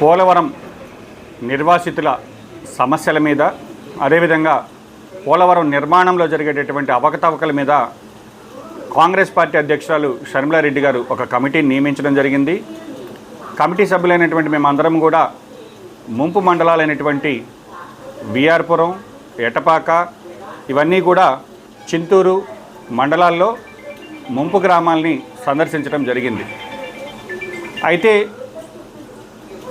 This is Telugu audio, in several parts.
పోలవరం నిర్వాసితుల సమస్యల మీద అదేవిధంగా పోలవరం నిర్మాణంలో జరిగేటటువంటి అవకతవకల మీద కాంగ్రెస్ పార్టీ అధ్యక్షురాలు షర్మిలారెడ్డి గారు ఒక కమిటీని నియమించడం జరిగింది. కమిటీ సభ్యులైనటువంటి మేమందరం కూడా ముంపు మండలాలైనటువంటి విఆర్పురం ఎటపాక ఇవన్నీ కూడా చింతూరు మండలాల్లో ముంపు గ్రామాల్ని సందర్శించడం జరిగింది. అయితే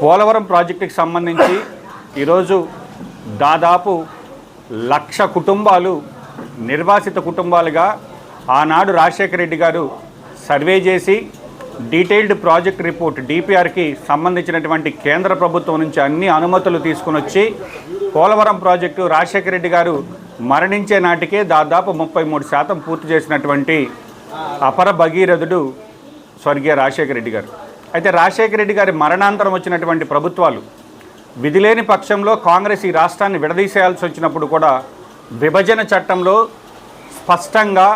పోలవరం ప్రాజెక్టుకి సంబంధించి ఈరోజు దాదాపు లక్ష కుటుంబాలు నిర్వాసిత కుటుంబాలుగా ఆనాడు రాజశేఖర రెడ్డి గారు సర్వే చేసి డీటెయిల్డ్ ప్రాజెక్ట్ రిపోర్ట్ డిపిఆర్కి సంబంధించినటువంటి కేంద్ర ప్రభుత్వం నుంచి అన్ని అనుమతులు తీసుకుని వచ్చి పోలవరం ప్రాజెక్టు రాజశేఖర రెడ్డి గారు మరణించే నాటికే దాదాపు ముప్పై మూడు శాతం పూర్తి చేసినటువంటి అపర భగీరథుడు స్వర్గీయ రాజశేఖర రెడ్డి గారు. అయితే రాజశేఖర రెడ్డి గారి మరణాంతరం వచ్చినటువంటి ప్రభుత్వాలు విధిలేని పక్షంలో కాంగ్రెస్ ఈ రాష్ట్రాన్ని విడదీసేయాల్సి వచ్చినప్పుడు కూడా విభజన చట్టంలో స్పష్టంగా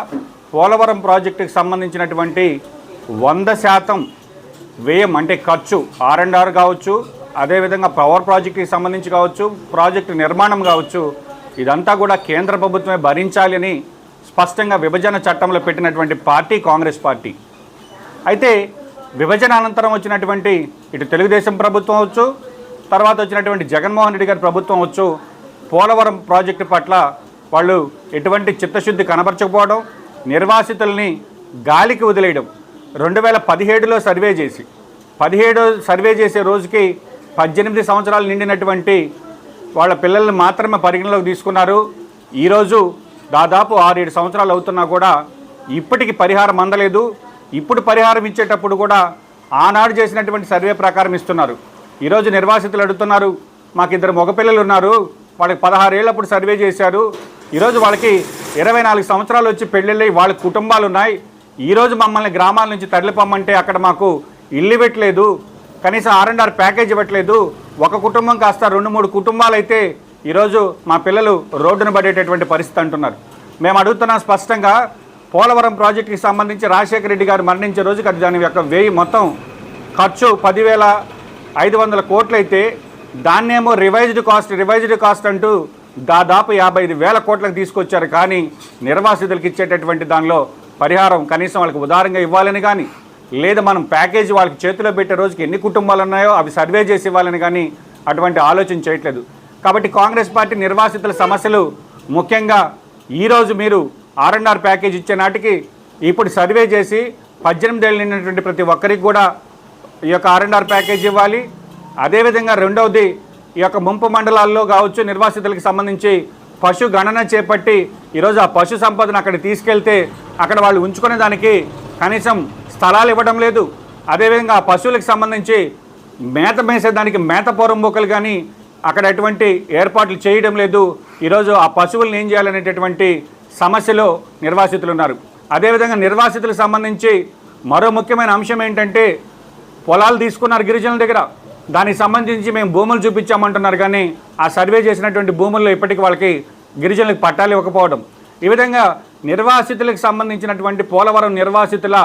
పోలవరం ప్రాజెక్టుకి సంబంధించినటువంటి వంద శాతం వ్యయం అంటే ఖర్చు ఆర్ అండ్ ఆర్ కావచ్చు అదేవిధంగా పవర్ ప్రాజెక్టుకి సంబంధించి కావచ్చు ప్రాజెక్టు నిర్మాణం కావచ్చు ఇదంతా కూడా కేంద్ర ప్రభుత్వమే భరించాలి అని స్పష్టంగా విభజన చట్టంలో పెట్టినటువంటి పార్టీ కాంగ్రెస్ పార్టీ. అయితే విభజన అనంతరం వచ్చినటువంటి ఇటు తెలుగుదేశం ప్రభుత్వం వచ్చు తర్వాత వచ్చినటువంటి జగన్మోహన్ రెడ్డి గారి ప్రభుత్వం వచ్చు పోలవరం ప్రాజెక్టు పట్ల వాళ్ళు ఎటువంటి చిత్తశుద్ధి కనబరచకపోవడం నిర్వాసితుల్ని గాలికి వదిలేయడం. రెండు వేల పదిహేడులో సర్వే చేసి పదిహేడు సర్వే చేసే రోజుకి పద్దెనిమిది సంవత్సరాలు నిండినటువంటి వాళ్ళ పిల్లల్ని మాత్రమే పరిగణలోకి తీసుకున్నారు. ఈరోజు దాదాపు ఆరేడు సంవత్సరాలు అవుతున్నా కూడా ఇప్పటికీ పరిహారం అందలేదు. ఇప్పుడు పరిహారం ఇచ్చేటప్పుడు కూడా ఆనాడు చేసినటువంటి సర్వే ప్రకారం ఇస్తున్నారు. ఈరోజు నిర్వాసితులు అడుగుతున్నారు మాకు ఇద్దరు మగపిల్లలు ఉన్నారు వాళ్ళకి పదహారేళ్ళప్పుడు సర్వే చేశారు. ఈరోజు వాళ్ళకి ఇరవై నాలుగు సంవత్సరాలు వచ్చి పెళ్ళిళ్ళై వాళ్ళ కుటుంబాలు ఉన్నాయి. ఈరోజు మమ్మల్ని గ్రామాల నుంచి తరలిపోమంటే అక్కడ మాకు ఇల్లు ఇవ్వట్లేదు కనీసం ఆర్ అండ్ ఆర్ ప్యాకేజ్ ఇవ్వట్లేదు. ఒక కుటుంబం కాస్త రెండు మూడు కుటుంబాలు అయితే ఈరోజు మా పిల్లలు రోడ్డున పడేటటువంటి పరిస్థితి అంటున్నారు. మేము అడుగుతున్నాం స్పష్టంగా పోలవరం ప్రాజెక్టుకి సంబంధించి రాజశేఖర రెడ్డి గారు మరణించే రోజుకి అది దాని యొక్క వెయ్యి మొత్తం ఖర్చు పదివేల ఐదు వందల కోట్లయితే దాన్నేమో రివైజ్డ్ కాస్ట్ రివైజ్డ్ కాస్ట్ అంటూ దాదాపు యాభై ఐదు వేల కోట్లకు తీసుకొచ్చారు. కానీ నిర్వాసితులకు ఇచ్చేటటువంటి దానిలో పరిహారం కనీసం వాళ్ళకి ఉదారంగా ఇవ్వాలని కానీ లేదా మనం ప్యాకేజ్ వాళ్ళకి చేతిలో పెట్టే రోజుకి ఎన్ని కుటుంబాలు ఉన్నాయో అవి సర్వే చేసి ఇవ్వాలని కానీ అటువంటి ఆలోచన చేయట్లేదు. కాబట్టి కాంగ్రెస్ పార్టీ నిర్వాసితుల సమస్యలు ముఖ్యంగా ఈరోజు మీరు ఆర్ఎన్ఆర్ ప్యాకేజ్ ఇచ్చే నాటికి ఇప్పుడు సర్వే చేసి పద్దెనిమిదేళ్ళు నిండినటువంటి ప్రతి ఒక్కరికి కూడా ఈ యొక్క ఆర్ఎన్ఆర్ ప్యాకేజ్ ఇవ్వాలి. అదేవిధంగా రెండవది ఈ యొక్క ముంపు మండలాల్లో కావచ్చు నిర్వాసితులకు సంబంధించి పశు గణన చేపట్టి ఈరోజు ఆ పశు సంపదను అక్కడ తీసుకెళ్తే అక్కడ వాళ్ళు ఉంచుకునే దానికి కనీసం స్థలాలు ఇవ్వడం లేదు. అదేవిధంగా ఆ పశువులకు సంబంధించి మేత మేసేదానికి మేత పొరంబొక్కలు కానీ అక్కడ ఎటువంటి ఏర్పాట్లు చేయడం లేదు. ఈరోజు ఆ పశువులను ఏం చేయాలనేటటువంటి సమస్యలో నిర్వాసితులు ఉన్నారు అదేవిధంగా నిర్వాసితులకు సంబంధించి మరో ముఖ్యమైన అంశం ఏంటంటే పొలాలు తీసుకున్నారు గిరిజనుల దగ్గర. దానికి సంబంధించి మేము భూములు చూపించామంటున్నారు కానీ ఆ సర్వే చేసినటువంటి భూముల్లో ఇప్పటికీ వాళ్ళకి గిరిజనులకు పట్టాలు ఇవ్వకపోవడం. ఈ విధంగా నిర్వాసితులకు సంబంధించినటువంటి పోలవరం నిర్వాసితుల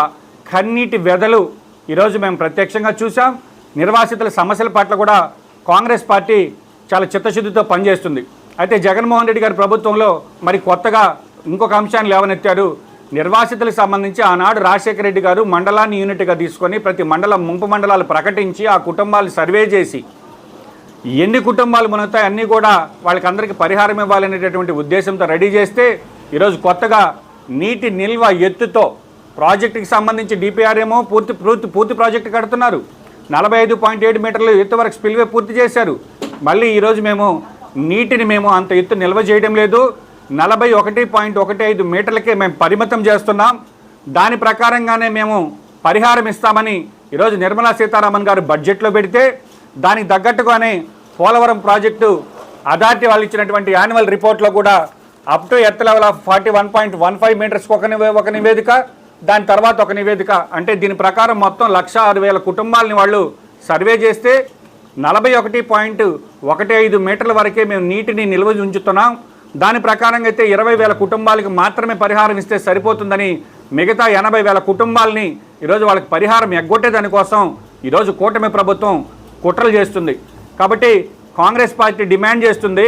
కన్నీటి వెదలు ఈరోజు మేము ప్రత్యక్షంగా చూసాం నిర్వాసితుల సమస్యల పట్ల కూడా కాంగ్రెస్ పార్టీ చాలా చిత్తశుద్ధితో పనిచేస్తుంది. అయితే జగన్మోహన్ రెడ్డి గారి ప్రభుత్వంలో మరి కొత్తగా ఇంకొక అంశాన్ని లేవనెత్తారు నిర్వాసితులకు సంబంధించి ఆనాడు రాజశేఖర రెడ్డి గారు మండలాన్ని యూనిట్గా తీసుకొని ప్రతి మండలం ముంపు మండలాలు ప్రకటించి ఆ కుటుంబాలు సర్వే చేసి ఎన్ని కుటుంబాలు మునుగుతాయి అన్నీ కూడా వాళ్ళకందరికీ పరిహారం ఇవ్వాలనేటటువంటి ఉద్దేశంతో రెడీ చేస్తే ఈరోజు కొత్తగా నీటి నిల్వ ఎత్తుతో ప్రాజెక్టుకి సంబంధించి డిపిఆర్ ఏమో పూర్తి పూర్తి పూర్తి ప్రాజెక్టు కడుతున్నారు. నలభై ఐదు పాయింట్ ఏడు మీటర్లు ఎత్తు వరకు స్పిల్వే పూర్తి చేశారు. మళ్ళీ ఈరోజు మేము నీటిని మేము అంత ఎత్తు నిల్వ చేయడం లేదు. నలభై ఒకటి పాయింట్ ఒకటి ఐదు మీటర్లకే మేము పరిమితం చేస్తున్నాం. దాని ప్రకారంగానే మేము పరిహారం ఇస్తామని ఈరోజు నిర్మలా సీతారామన్ గారు బడ్జెట్లో పెడితే దానికి తగ్గట్టుగానే పోలవరం ప్రాజెక్టు అథారిటీ వాళ్ళు ఇచ్చినటువంటి యాన్యువల్ రిపోర్ట్లో కూడా up to earth level of forty one point one five మీటర్స్కి ఒక ఒక నివేదిక దాని తర్వాత ఒక నివేదిక. అంటే దీని ప్రకారం మొత్తం లక్ష ఆరు వేల కుటుంబాలని వాళ్ళు సర్వే చేస్తే నలభై ఒకటి పాయింట్ ఒకటి ఐదు మీటర్ల వరకే మేము నీటిని నిల్వ ఉంచుతున్నాం. దాని ప్రకారంగా అయితే ఇరవై వేల కుటుంబాలకు మాత్రమే పరిహారం ఇస్తే సరిపోతుందని మిగతా ఎనభై వేల కుటుంబాలని ఈరోజు వాళ్ళకి పరిహారం ఎగ్గొట్టే దానికోసం ఈరోజు కూటమి ప్రభుత్వం కుట్రలు చేస్తుంది. కాబట్టి కాంగ్రెస్ పార్టీ డిమాండ్ చేస్తుంది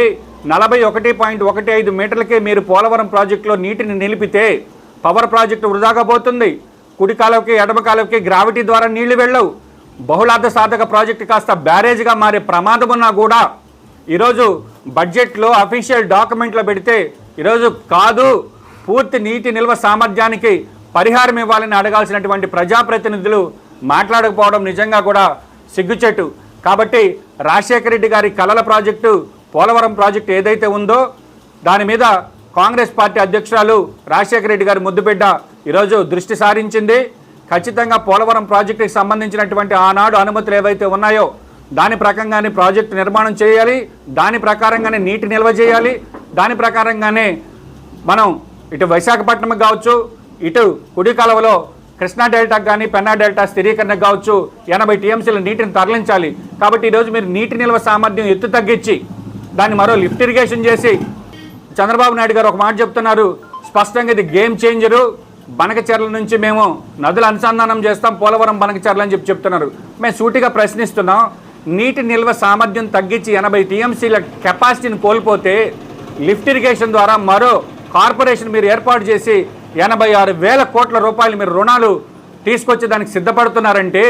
నలభై ఒకటి పాయింట్ ఒకటి ఐదు మీటర్లకే మీరు పోలవరం ప్రాజెక్టులో నీటిని నిలిపితే పవర్ ప్రాజెక్టు వృధాగా పోతుంది. కుడి కాలువకి ఎడమ కాలువకి గ్రావిటీ ద్వారా నీళ్ళు వెళ్ళవు. బహుళార్థ సాధక ప్రాజెక్టు కాస్త బ్యారేజ్గా మారే ప్రమాదం ఉన్నా కూడా ఈరోజు బడ్జెట్లో అఫీషియల్ డాక్యుమెంట్లో పెడితే ఈరోజు కాదు పూర్తి నీటి నిల్వ సామర్థ్యానికి పరిహారం ఇవ్వాలని అడగాల్సినటువంటి ప్రజాప్రతినిధులు మాట్లాడకపోవడం నిజంగా కూడా సిగ్గుచెట్టు కాబట్టి రాజశేఖర రెడ్డి గారి కలల ప్రాజెక్టు పోలవరం ప్రాజెక్టు ఏదైతే ఉందో దాని మీద కాంగ్రెస్ పార్టీ అధ్యక్షురాలు రాజశేఖర రెడ్డి గారి ముద్దుబిడ్డ ఈరోజు దృష్టి సారించింది. ఖచ్చితంగా పోలవరం ప్రాజెక్టుకి సంబంధించినటువంటి ఆనాడు అనుమతులు ఏవైతే ఉన్నాయో దాని ప్రకారంగానే ప్రాజెక్టు నిర్మాణం చేయాలి దాని ప్రకారంగానే నీటి నిల్వ చేయాలి దాని ప్రకారంగానే మనం ఇటు విశాఖపట్నం కావచ్చు ఇటు కుడి కాలువలో కృష్ణా డెల్టాకు కానీ పెన్నా డెల్టా స్థిరీకరణకు కావచ్చు ఎనభై టీఎంసీల నీటిని తరలించాలి. కాబట్టి ఈరోజు మీరు నీటి నిల్వ సామర్థ్యం ఎత్తు తగ్గించి దాన్ని మరో లిఫ్ట్ ఇరిగేషన్ చేసి చంద్రబాబు నాయుడు గారు ఒక మాట చెప్తున్నారు స్పష్టంగా ఇది గేమ్ చేంజరు బనకచెర్ల నుంచి మేము నదుల అనుసంధానం చేస్తాం పోలవరం బనకచెర్ల అని చెప్పి చెప్తున్నారు. మేము సూటిగా ప్రశ్నిస్తున్నాం నీటి నిల్వ సామర్థ్యం తగ్గించి ఎనభై టీఎంసీల కెపాసిటీని కోల్పోతే లిఫ్ట్ ఇరిగేషన్ ద్వారా మరో కార్పొరేషన్ మీరు ఏర్పాటు చేసి ఎనభై ఆరు వేల కోట్ల రూపాయలు మీరు రుణాలు తీసుకొచ్చి దానికి సిద్ధపడుతున్నారంటే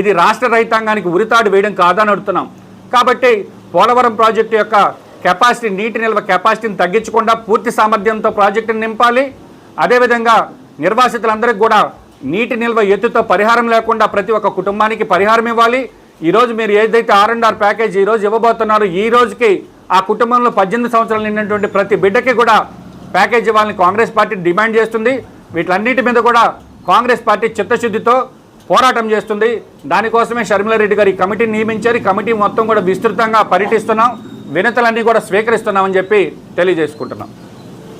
ఇది రాష్ట్ర రైతాంగానికి ఉరితాడు వేయడం కాదని అడుగుతున్నాం. కాబట్టి పోలవరం ప్రాజెక్టు యొక్క కెపాసిటీ నీటి నిల్వ కెపాసిటీని తగ్గించకుండా పూర్తి సామర్థ్యంతో ప్రాజెక్టును నింపాలి. అదేవిధంగా నిర్వాసితులందరికీ కూడా నీటి నిల్వ ఎత్తుతో పరిహారం లేకుండా ప్రతి ఒక్క కుటుంబానికి పరిహారం ఇవ్వాలి. ఈరోజు మీరు ఏదైతే ఆర్ అండ్ ఆర్ ప్యాకేజ్ ఈరోజు ఇవ్వబోతున్నారో ఈ రోజుకి ఆ కుటుంబంలో పద్దెనిమిది సంవత్సరాలు నిండినటువంటి ప్రతి బిడ్డకి కూడా ప్యాకేజ్ ఇవ్వాలని కాంగ్రెస్ పార్టీ డిమాండ్ చేస్తుంది. వీటిలన్నిటి మీద కూడా కాంగ్రెస్ పార్టీ చిత్తశుద్ధితో పోరాటం చేస్తుంది. దానికోసమే షర్మిలారెడ్డి గారు ఈ కమిటీని నియమించారు. కమిటీ మొత్తం కూడా విస్తృతంగా పర్యటిస్తున్నాం. వినతులన్నీ కూడా స్వీకరిస్తున్నామని చెప్పి తెలియజేసుకుంటున్నాం.